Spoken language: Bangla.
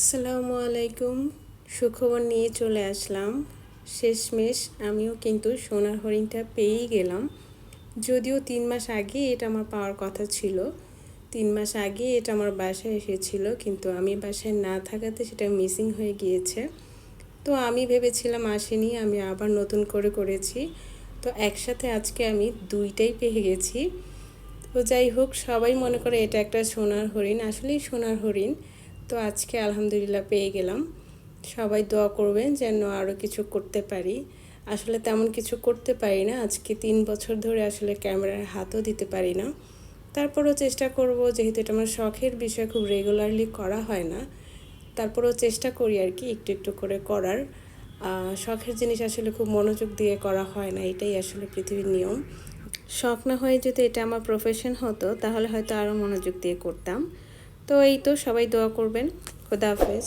আসসালামু আলাইকুম। সুখবর নিয়ে চলে আসলাম। শেষমেশ আমিও কিন্তু সোনার হরিণটা পেয়েই গেলাম। যদিও তিন মাস আগে এটা আমার পাওয়ার কথা ছিল। তিন মাস আগে এটা আমার বাসায় এসেছিল, কিন্তু আমি বাসায় না থাকাতে সেটা মিসিং হয়ে গিয়েছে। তো আমি ভেবেছিলাম আসেনি, আমি আবার নতুন করে করেছি। তো একসাথে আজকে আমি দুইটাই পেয়ে গেছি। তো যাই হোক, সবাই মনে করে এটা একটা সোনার হরিণ। আসলেই সোনার হরিণ। তো আজকে আলহামদুলিল্লাহ পেয়ে গেলাম। সবাই দোয়া করবেন যেন আরও কিছু করতে পারি। আসলে তেমন কিছু করতে পারি না। আজকে তিন বছর ধরে আসলে ক্যামেরার হাতও দিতে পারি না। তারপরও চেষ্টা করব, যেহেতু এটা আমার শখের বিষয়, খুব রেগুলারলি করা হয় না। তারপরেও চেষ্টা করি আর কি, একটু একটু করে করার। শখের জিনিস আসলে খুব মনোযোগ দিয়ে করা হয় না, এটাই আসলে পৃথিবীর নিয়ম। শখ না হয়ে যদি এটা আমার প্রফেশন হতো, তাহলে হয়তো আরও মনোযোগ দিয়ে করতাম। তো এই তো সবাই দোয়া করবেন। খোদা হাফেজ।